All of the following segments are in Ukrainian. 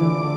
Ніч,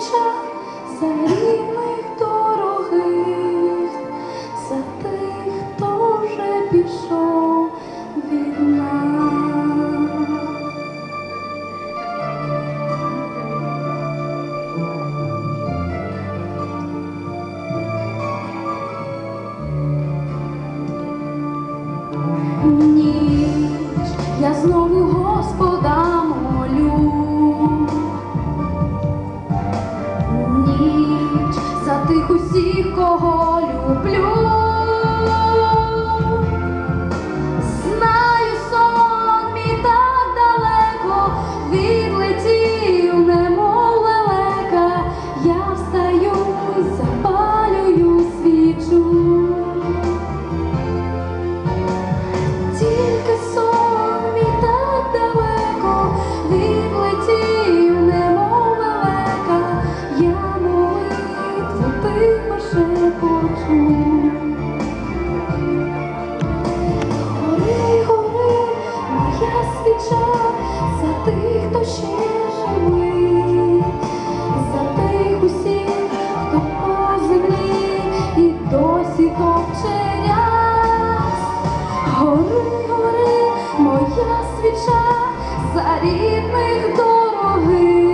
моя за рідних дорогих, за тих, хто вже пішов від нас. Ніч, я знову за тих, хто ще живий, за тих усіх, хто по і досі топче. Гори, гори, моя свіча за рідних дорогих,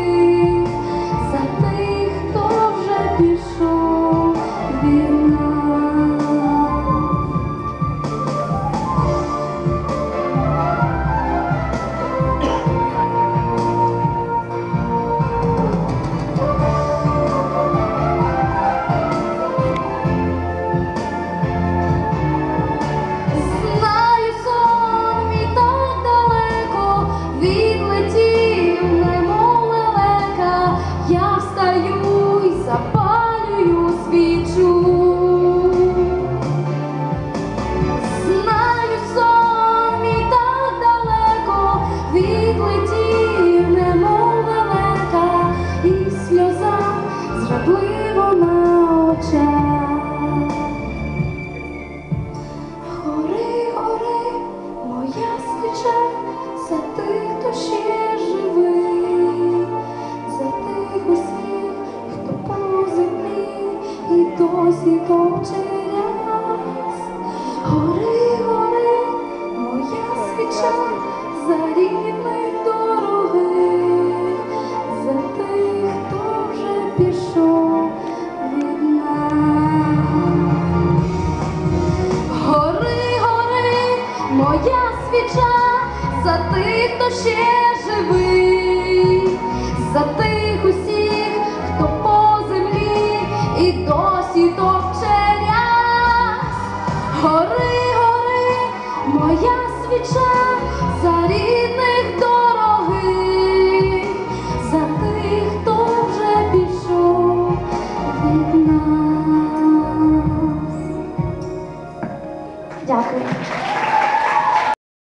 зрадливо на очах. Гори, гори, моя свіча за тих, хто ще живий, за тих усіх, хто по землі і досі топче ряс. Гори, гори, моя свіча за рідних за тих, хто ще живий, за тих усіх, хто по землі і досі топче ряс. Гори, гори, моя свіча за рідних